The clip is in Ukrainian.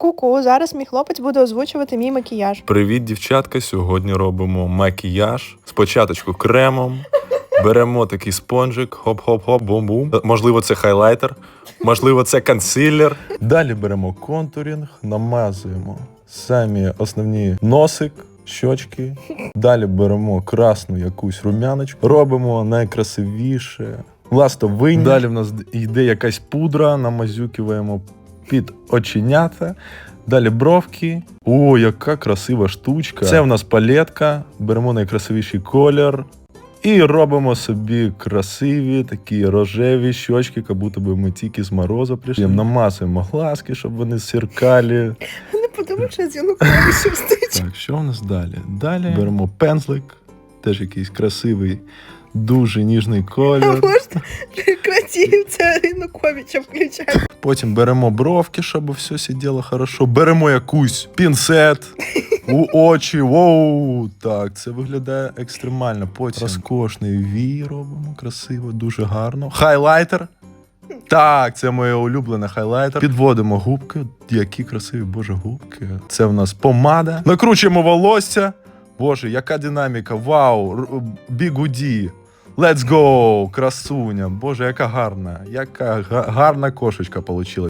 Ку-ку, зараз мій хлопець буде озвучувати мій макіяж. Привіт, дівчатка! Сьогодні робимо макіяж. Спочатку кремом. Беремо такий спонжик, хоп-хоп-хоп, бум-бум. Можливо, це хайлайтер, можливо, це консилер. Далі беремо контурінг, намазуємо самі основні носик, щочки. Далі беремо красну якусь румяночку, робимо найкрасивіше. Ластовиння. Далі в нас йде якась пудра, намазюкиваємо під оченята. Далі бровки. О, яка красива штучка. Це в нас палетка. Беремо найкрасивіший колір. І робимо собі красиві такі рожеві щочки, як будто би ми тільки з морозу прийшли. Намазуємо глазки, щоб вони сіркалі. Не подумай, що я з Януковичем стичу. Так, що в нас далі? Далі беремо пензлик, теж якийсь красивий, дуже ніжний А колір. можна прекратив це Януковича включати? Потім беремо бровки, щоб все сиділо хорошо. Беремо якусь пінцет у очі. Воу! Так, це виглядає екстремально. Потім розкошний вій робимо красиво, дуже гарно. Хайлайтер. Так, це моє улюблене хайлайтер. Підводимо губки. Які красиві, боже, губки. Це в нас помада. Накручуємо волосся. Боже, яка динаміка! Вау! Бігуді! Let's go! Красуня! Боже, яка гарна! Яка га- гарна кошечка получилась.